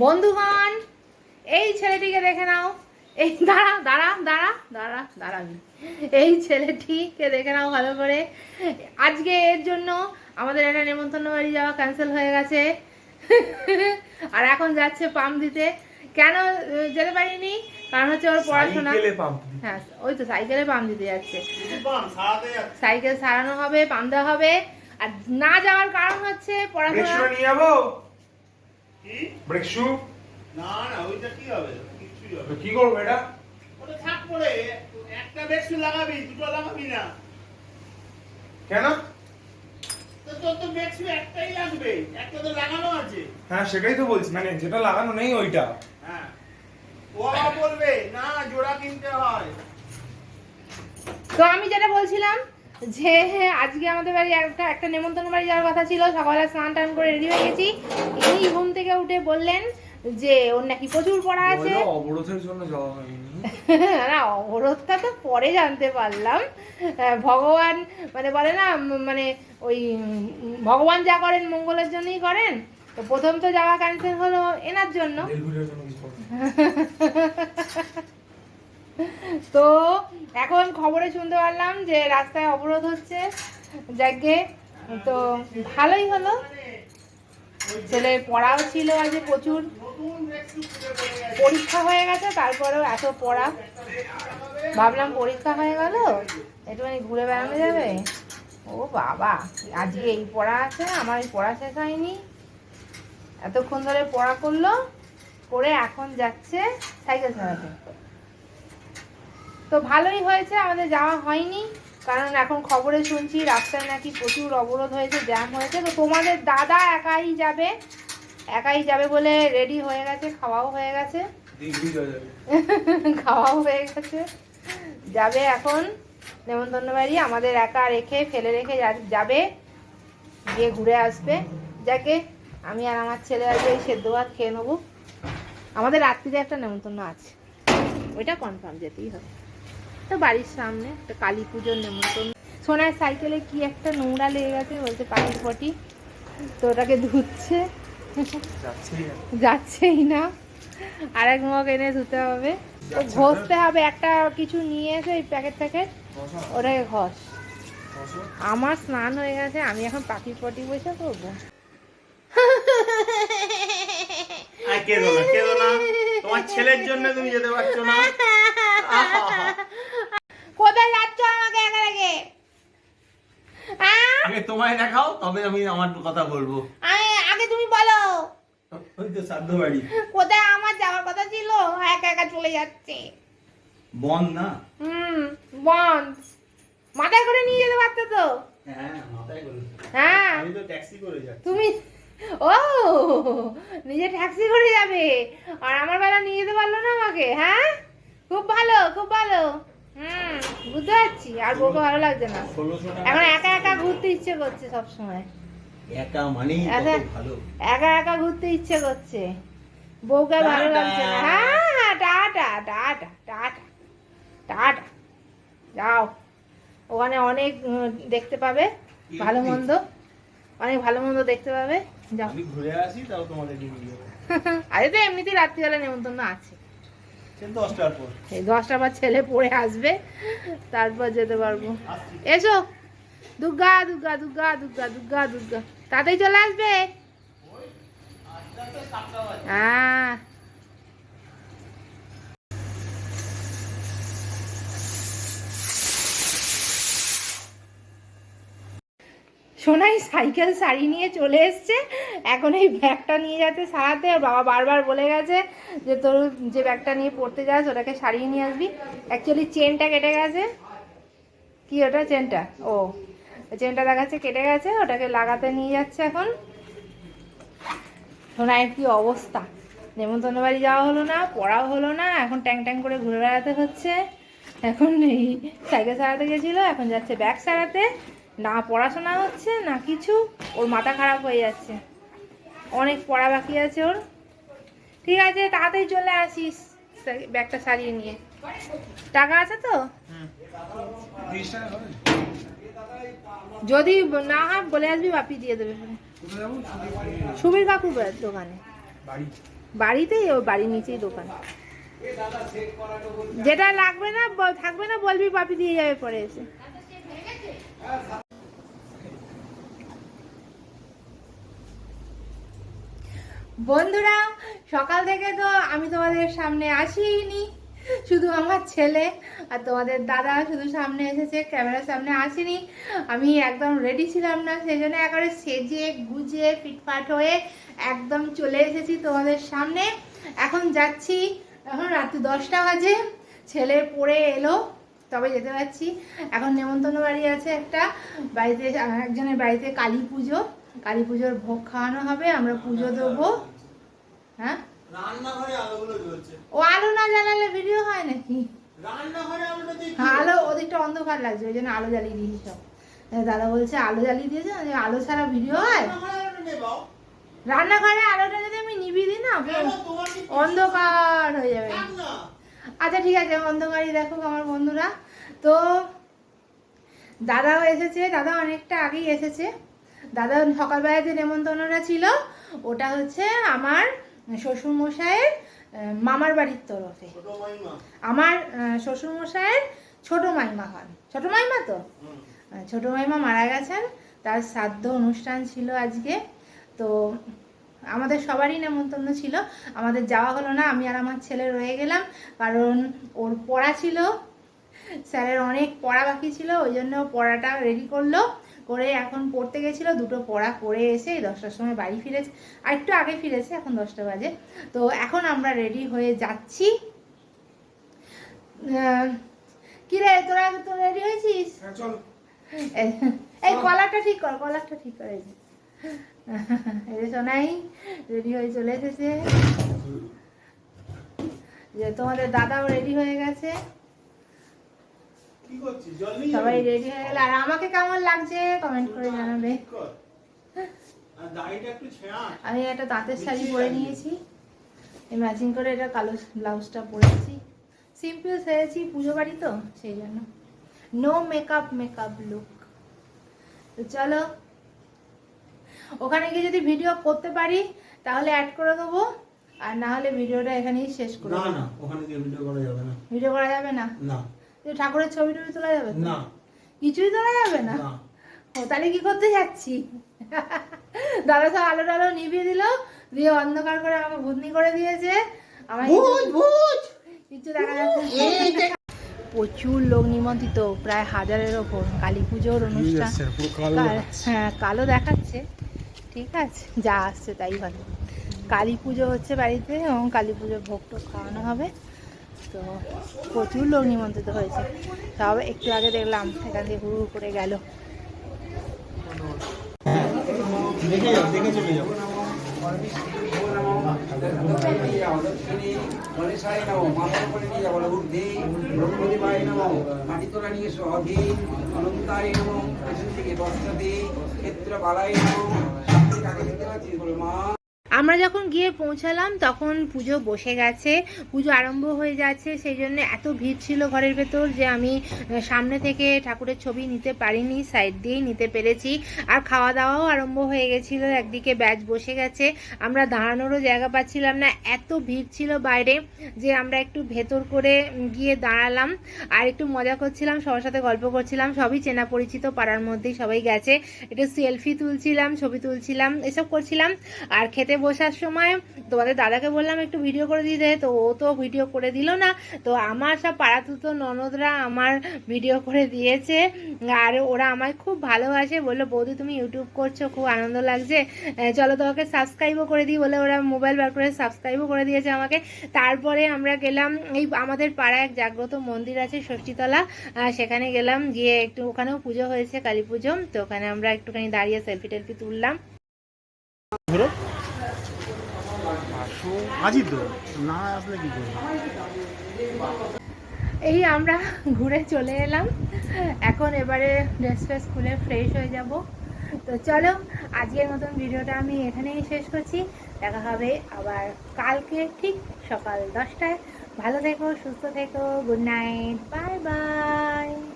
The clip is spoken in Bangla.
বন্ধুগণ এই ছেলেটিকে দেখে নাও। এই দাঁড়া দাঁড়া দাঁড়া দাঁড়া দাঁড়াবি এই ছেলেটিকে দেখে নাও ভালো করে। আজকে এর জন্য আমাদের একটা নেমন্তন্ন বাড়ি যাওয়া ক্যান্সেল হয়ে গেছে। আর এখন যাচ্ছে পাম্প দিতে। কেন যেতে পারিনি? কারণ হচ্ছে ওর পড়াশোনা। হ্যাঁ ওই তো সাইকেলে পাম্প দিতে যাচ্ছে। সাইকেল সারানো হবে পাম্প দেওয়া হবে। আর না যাওয়ার কারণ হচ্ছে পড়াশোনা নিয়ে যাব? কি? ব্রেক শু না, না, ওইটা কি হবে? কিচ্ছুই হবে কি করব এটা ওটা থাক পড়ে, একটা বেশি লাগাবি, দুটো লাগাবি না। কেন তো তোর তো একটাই লাগবে, একটা তো লাগানো আছে। হ্যাঁ সেটাই তো বলছি মানে যেটা লাগানো নেই ওইটা হ্যাঁ। ও আবার বলবে, না, জোড়া কিনতে হয়। তো আমি যেটা বলছিলাম যে হ্যাঁ আজকে আমাদের বাড়ি একটা একটা নেমন্তন্ন বাড়ি যাওয়ার কথা ছিল। সকালে স্নান টান করে রেডি হয়ে গেছি। ইনি ঘুম থেকে উঠে বললেন যে ওর নাকি প্রচুর পড়া আছে। অবরোধের জন্য যাওয়া হয়নি। না অবরোধটা তো পরে জানতে পারলাম। ভগবান মানে বলে না মানে ওই ভগবান যা করেন মঙ্গলের জন্যই করেন। তো প্রথম তো যাওয়া ক্যান্সেল হলো এনার জন্য ডেলিভারির জন্য কিছু করব। তো এখন খবরে শুনতে পারলাম যে রাস্তায় অবরোধ হচ্ছে। যাকে তো ভালোই হলো। ছেলের পড়াও ছিল আজকে প্রচুর। পরীক্ষা হয়ে গেছে, তারপরেও এত পড়া। ভাবলাম পরীক্ষা হয়ে গেল, একটুখানি ঘুরে বেড়ানো যাবে। ও বাবা, আজকে এই পড়া আছে, আমার এই পড়া শেষ হয়নি। এতক্ষণ ধরে পড়া করল, করে এখন যাচ্ছে সাইকেল চালাতে। তো ভালোই হয়েছে, আমাদের যাওয়া হয়নি। কারণ এখন খবরে শুনছি রাস্তায় নাকি প্রচুর অবরোধ হয়েছে, জ্যাম হয়েছে। তো তোমাদের দাদা একাই যাবে একাই যাবে বলে রেডি হয়ে গেছে, খাওয়াও হয়ে গেছে। খাওয়াও হয়ে গেছে। যাবে এখন। নেমন্তন্ন বাড়ি আমাদের একা রেখে, ফেলে রেখে যাবে। গিয়ে ঘুরে আসবে। যাকে আমি আর আমার ছেলে আজকে এই সেদ্ধ ভাত খেয়ে নেব। আমাদের রাত্রিতে একটা নেমন্তন্ন আছে। ওইটা কনফার্ম যেতেই হবে। তো বাড়ির সামনে একটা কালী পুজোর নেমন্তন্ন। সোনার সাইকেলে কি একটা নোংরা লেগে গেছে বলছে পাখির পটি তো ওটাকে ধুচ্ছে। যাচ্ছেই না। আর এক মগ এনে ধুতে হবে। তো ঘষতে হবে একটা কিছু নিয়ে এসে ওই প্যাকেট প্যাকেট ওটাকে ঘষ। আমার স্নান হয়ে গেছে আমি এখন পাখির পটি বসে করব। কেঁদো না, কেঁদো না। তোমার ছেলের জন্য তুমি যেতে পারছ না। কোথায় যাচ্ছ আমাকে একা রেখে? আগে তোমায় দেখাও তবে আমি আমার কথা বলব। আগে- আগে তুমি বলো। ওই তো শ্রাদ্ধ বাড়ি। কোথায় আমার যাওয়ার কথা ছিল? একা একা চলে যাচ্ছে। বন না? হুম বন্ধ মাথায় করে নিয়ে যেতে পারতো তো? হ্যাঁ মাথায় করে হ্যাঁ। আমি তো ট্যাক্সি করে যাচ্ছি। তুমি ও নিজে ট্যাক্সি করে যাবে। আর আমার বেলা নিয়ে যেতে পারল না আমাকে হ্যাঁ? খুব ভালো খুব ভালো। হুম বুঝতে পারছি। আর বউকে ভালো লাগছে না। এখন একা একা ঘুরতে ইচ্ছে করছে সব সময় একা। ভালো। একা একা ঘুরতে ইচ্ছে করছে। বউকে ভালো লাগছে না। হ্যাঁ হ্যাঁ টাটা টাটা টাটা টাটা। যাও। ওখানে অনেক দেখতে পাবে। ভালো মন্দ। অনেক ভালো মন্দ দেখতে পাবে। যাও। আমি ঘুরে আসি তাও তোমাদের আরে তো এমনিতেই রাত্রিবেলা নেমন্তন্ন আছে। দশটার পর। এই দশটা বার ছেলে পড়ে আসবে তারপর যেতে পারব। এসো। দুর্গা দুর্গা দুর্গা দুর্গা দুর্গা দুর্গা। তাতেই চলে আসবে? হ্যাঁ সোনাই সাইকেল শাড়ি নিয়ে চলে এসছে। এখন এই ব্যাগটা নিয়ে যাচ্ছে সারাতে। আর বাবা বারবার বলে গেছে যে, তোর যে ব্যাগটা নিয়ে পড়তে যাস, ওটাকে সারিয়ে নিয়ে আসবি। অ্যাকচুয়ালি চেনটা কেটে গেছে। কি ওটা চেনটা? ও, চেনটা দেখাচ্ছে কেটে গেছে, ওটাকে লাগাতে নিয়ে যাচ্ছে এখন। সোনাইয়ের কি অবস্থা? নেমন্তন্ন বাড়ি যাওয়া হলো না, পড়াও হলো না, এখন ট্যাং ট্যাং করে ঘুরে বেড়াতে হচ্ছে। এখন এই সাইকেল সারাতে গেছিল, এখন যাচ্ছে ব্যাগ সারাতে। না পড়াশোনা হচ্ছে, না কিছু, ওর মাথা খারাপ হয়ে যাচ্ছে। অনেক পড়া বাকি আছে ওর। ঠিক আছে, তাড়াতাড়ি চলে আসিস ব্যাগটা সারিয়ে নিয়ে। টাকা আছে তো? যদি না হয় বলে আসবি, বাপি দিয়ে দেবে? সুবীর কাকুর দোকানে। বাড়িতেই ও বাড়ির নিচেই দোকান। যেটা লাগবে না, থাকবে না, বলবি, বাপি দিয়ে যাবে পরে এসে। বন্ধুরা, সকাল থেকে তো আমি তোমাদের সামনে আসিনি শুধু আমার ছেলে আর তোমাদের দাদা শুধু সামনে এসেছে, ক্যামেরার সামনে আসেনি। আমি একদম রেডি ছিলাম না, সেই জন্য একেবারে সেজে, গুজে, ফিটফাট হয়ে একদম চলে এসেছি তোমাদের সামনে। এখন যাচ্ছি, এখন রাত্রি দশটা বাজে, ছেলে পড়ে এলো, তবে যেতে পারছি। এখন নেমন্তন্ন বাড়ি আছে একটা, বাড়িতে, একজনের বাড়িতে কালী পুজো। কালী পুজোর ভোগ খাওয়ানো হবে, আমরা পুজো দেবো। হ্যাঁ? রান্নাঘরে আলোগুলো জ্বলছে। ও আলো না জ্বালালে ভিডিও হয় নাকি? রান্নাঘরে আলোটা দেখি। হ্যাঁ, আলো ওদিকটা অন্ধকার লাগছে ওই জন্য আলো জ্বালিয়ে দিয়েছি সব। দাদা বলছে আলো জ্বালিয়ে দিয়েছে যে আলো ছাড়া ভিডিও হয়? রান্নাঘরে আলোটা যদি আমি নিবি দিই না অন্ধকার হয়ে যাবে। আচ্ছা ঠিক আছে অন্ধকারই দেখো আমার বন্ধুরা। তো দাদাও এসেছে দাদা অনেকটা আগেই এসেছে। দাদা সকালবেলা যে নেমন্তন্নটা ছিল ওটা হচ্ছে আমার শ্বশুর মশাইয়ের মামার বাড়ির তরফে। আমার শ্বশুর মশাইয়ের ছোট মাইমা হন ছোট মাইমা তো। ছোট মাইমা মারা গেছেন তার শ্রাদ্ধ অনুষ্ঠান ছিল আজকে। তো আমাদের সবারই নেমন্তন্ন ছিল। আমাদের যাওয়া হলো না আমি আর আমার ছেলে রয়ে গেলাম। কারণ ওর পড়া ছিল। স্যারের অনেক পড়া বাকি ছিল ওই জন্য পড়াটা রেডি করল। করে এখন পড়তে গেছিল দুটো পড়া করে এসে দশটার সময় বাড়ি ফিরেছে আর একটু আগে ফিরেছে এখন দশটা বাজে। তো এখন আমরা রেডি হয়ে যাচ্ছি। আহ, কি রে তোরা তো রেডি হয়েছিস? হ্যাঁ, এই- কলারটা ঠিক কর কলারটা ঠিক করে এই। সোনাই রেডি হয়ে চলে এসেছে। যে তোমাদের দাদাও রেডি হয়ে গেছে কি করছিস জল নিয়ে সবাই রেডি হয়ে গেল। আর আমাকে কেমন লাগছে কমেন্ট করে জানাবে। আমি একটা তাঁতের শাড়ি পরে নিয়েছি। ম্যাচিং করে এটা কালো ব্লাউজটা পরেছি। সিম্পল সেরেছি পুজো বাড়ি তো সেই জন্য। নো মেকআপ মেকআপ লুক তো চলো ওখানে গিয়ে যদি ভিডিও করতে পারি তাহলে অ্যাড করে দেবো। আর না হলে ভিডিওটা এখানেই শেষ করে না না ওখানে গিয়ে ভিডিও করা যাবে না। ভিডিও করা যাবে না? না। যে ঠাকুরের ছবি টবি তোলা যাবে না। কিছুই তোলা যাবে না? ও তাহলে কি করতে যাচ্ছি? দাদা সব আলো টালো নিভিয়ে দিল দিয়ে অন্ধকার করে আমাকে ভূতনি করে দিয়েছে। আমার কিছু দেখা যাচ্ছে। প্রচুর লোক নিমন্ত্রিত প্রায় হাজারের ওপর। কালী পুজোর অনুষ্ঠান। কাল- হ্যাঁ কালো দেখাচ্ছে। ঠিক আছে যা আসছে তাই ভালো কালী পুজো হচ্ছে বাড়িতে এবং কালী পুজোর ভোগ টোগ খাওয়ানো হবে। তো প্রচুর লোক নিমন্ত্রিত হয়েছে। সব একটু আগে দেখলাম, এখান থেকে হুড় করে গেল। ক্ষেত্র মা আমরা যখন গিয়ে পৌঁছালাম, তখন পুজো বসে গেছে, পুজো আরম্ভ হয়ে যাচ্ছে। সেই জন্য এত ভিড় ছিল ঘরের ভেতর যে আমি সামনে থেকে ঠাকুরের ছবি নিতে পারিনি, সাইড দিয়েই নিতে পেরেছি। আর খাওয়া দাওয়াও আরম্ভ হয়ে গেছিল, একদিকে ব্যাচ বসে গেছে। আমরা দাঁড়ানোরও জায়গা পাচ্ছিলাম না, এত ভিড় ছিল বাইরে যে আমরা একটু ভেতর করে গিয়ে দাঁড়ালাম। আর একটু মজা করছিলাম, সবার সাথে গল্প করছিলাম, সবই চেনা পরিচিত, পাড়ার মধ্যেই সবাই গেছে। একটু সেলফি তুলছিলাম, ছবি তুলছিলাম, এসব করছিলাম। আর খেতে বসার সময় তোমাদের দাদাকে বললাম, একটু ভিডিও করে দিতে তো ও তো ভিডিও করে দিল না। তো আমার সব পাড়াতুতো ননদরা আমার ভিডিও করে দিয়েছে। আর ওরা আমায় খুব ভালোবাসে। বলল, বৌদি, তুমি ইউটিউব করছ, খুব আনন্দ লাগছে। চলো তোমাকে সাবস্ক্রাইবও করে দিই। বলে ওরা মোবাইল বার করে সাবস্ক্রাইবও করে দিয়েছে আমাকে। তারপরে আমরা গেলাম, এই আমাদের পাড়ায় এক জাগ্রত মন্দির আছে ষষ্ঠীতলা। সেখানে গেলাম, গিয়ে একটু ওখানেও পুজো হয়েছে, কালী পুজো। তো ওখানে আমরা একটুখানি দাঁড়িয়ে সেলফি টেলফি তুললাম এই আমরা ঘুরে চলে এলাম। এখন এবারে ড্রেস ফ্রেস খুলে ফ্রেশ হয়ে যাব। তো চলো, আজকের মতন ভিডিওটা আমি এখানেই শেষ করছি। দেখা হবে আবার কালকে ঠিক সকাল দশটায়। ভালো থেকো, সুস্থ থেকো গুড নাইট বাই বাই